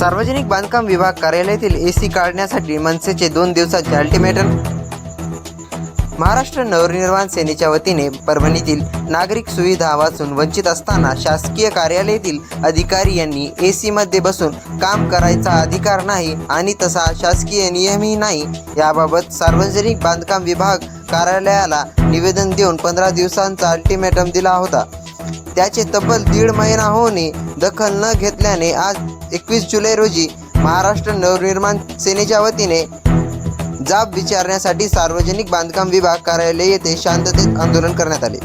सार्वजनिक बांधकाम विभाग कार्यालयातील एसी काढण्यासाठी मनसेचे दोन दिवसाचे अल्टिमेटम महाराष्ट्र नवनिर्माण सेनेच्या वतीने परभणीतील नागरिक सुविधा वाचून वंचित असताना शासकीय कार्यालयातील अधिकारी यांनी ए सीमध्ये बसून काम करायचा अधिकार नाही आणि तसा शासकीय नियमही नाही. याबाबत सार्वजनिक बांधकाम विभाग कार्यालयाला निवेदन देऊन पंधरा दिवसांचा अल्टिमेटम दिला होता. त्याचे तब्बल दीड महिना होऊनही दखल न घेतल्याने आज एकवीस जुलै रोजी महाराष्ट्र नवनिर्माण सेनेच्या वतीने जाब विचारण्यासाठी सार्वजनिक बांधकाम विभाग कार्यालय येथे शांततेत आंदोलन करण्यात आले.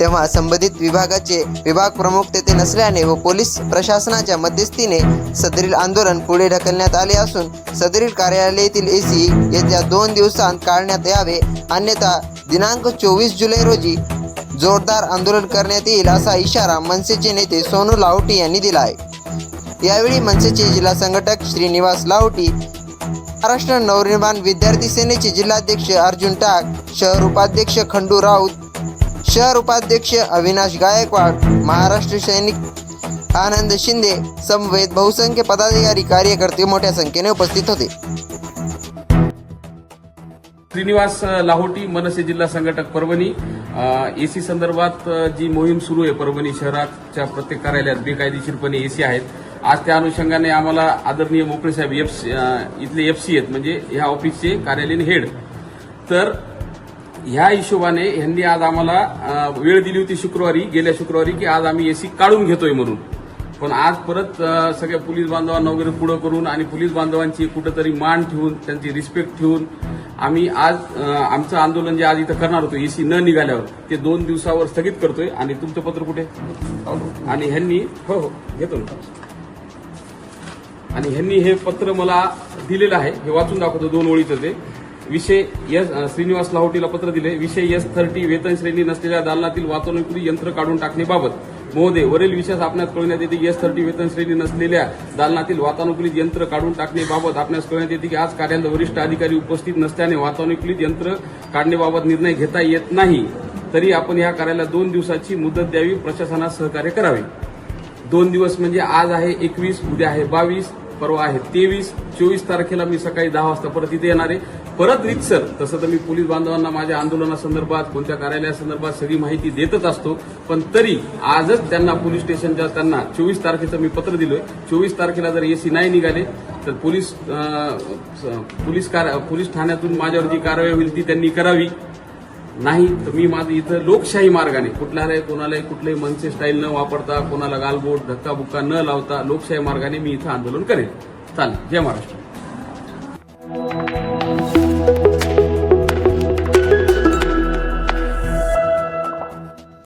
तेव्हा संबंधित विभागाचे विभाग प्रमुख तेथे नसल्याने व पोलीस प्रशासनाच्या मध्यस्थीने सदरील आंदोलन पुढे ढकलण्यात आले असून सदरील कार्यालयातील ए सी येत्या दोन दिवसांत काढण्यात यावे अन्यथा दिनांक चोवीस जुलै रोजी जोरदार आंदोलन करण्यात येईल असा इशारा मनसेचे नेते सोनू लाहोटी यांनी दिला आहे यावेळी मनसेचे जिल्हा संघटक श्रीनिवास लाहोटी महाराष्ट्र नवनिर्माण विद्यार्थी सेनेचे जिल्हाध्यक्ष अर्जुन टाक शहर उपाध्यक्ष खंडू राऊत शहर उपाध्यक्ष अविनाश गायकवाड महाराष्ट्र सैनिक आनंद शिंदे समवेत बहुसंख्य पदाधिकारी कार्यकर्ते मोठ्या संख्येने उपस्थित होते. श्रीनिवास लाहोटी मनसे जिल्हा संघटक परभणी. एसी संदर्भात जी मोहीम सुरू आहे परभणी शहराच्या प्रत्येक कार्यालयात बेकायदेशीरपणे एसी आहेत. आज त्या अनुषंगाने आम्हाला आदरणीय मोकळे साहेब एफ इथले एफ सी आहेत म्हणजे ह्या ऑफिसचे कार्यालयीन हेड. तर ह्या हिशोबाने ह्यांनी आज आम्हाला वेळ दिली होती शुक्रवारी गेल्या शुक्रवारी की आज आम्ही एसी काढून घेतोय म्हणून. पण आज परत सगळ्या पोलीस बांधवांना वगैरे पुढं करून आणि पोलीस बांधवांची कुठंतरी मान ठेवून त्यांची रिस्पेक्ट ठेवून आम्ही आज आमचं आंदोलन जे आज इथं करणार होतो एसी न निघाल्यावर ते दोन दिवसावर स्थगित करतोय. आणि तुमचं पत्र कुठे? आणि ह्यांनी हो हो घेतो ना. आणि ह्यांनी हे पत्र मला दिलेलं आहे. हे वाचून दाखवतो दोन ओळीचं ते. विषय यस श्रीनिवास लाहोटीला पत्र दिले. विषय यस थर्टी वेतन श्रेणी नसलेल्या दालनातील वातानुकूलित यंत्र काढून टाकण्याबाबत महोदय वरील विशेष आपणास कळविण्यात येते की यस थर्टी वेतन श्रेणी नसलेल्या दालनातील वातानुकूलित यंत्र काढून टाकण्याबाबत आपणास कळण्यात येते की आज कार्यालयात वरिष्ठ अधिकारी उपस्थित नसल्याने वातानुकूलित यंत्र काढण्याबाबत निर्णय घेता येत नाही. तरी आपण या कार्याला दोन दिवसाची मुदत द्यावी प्रशासनास सहकार्य करावे. दोन दिवस म्हणजे आज आहे एकवीस उद्या आहे बावीस. परवा आहे. तेवीस चोवीस तारखेला मी सकाळी दहा वाजता परत इथे येणार आहे. परत रितसर तसं तर मी पोलीस बांधवांना माझ्या आंदोलनासंदर्भात कोणत्या कार्यालयासंदर्भात सगळी माहिती देतच असतो. पण तरी आजच त्यांना पोलीस स्टेशनच्या त्यांना चोवीस तारखेचं मी पत्र दिलोय. चोवीस तारखेला जर एसी नाही निघाले तर पोलीस स- पोलीस कार- पोलीस ठाण्यातून माझ्यावर जी कारवाई होईल ती त्यांनी करावी. नाही तर मी माझं इथं लोकशाही मार्गाने कुठल्यालाही कोणालाही कुठलेही मनसे स्टाईल न वापरता कोणाला गालबोट धक्काबुक्का न लावता लोकशाही मार्गाने मी इथं आंदोलन करेन. चालेल जय महाराष्ट्र.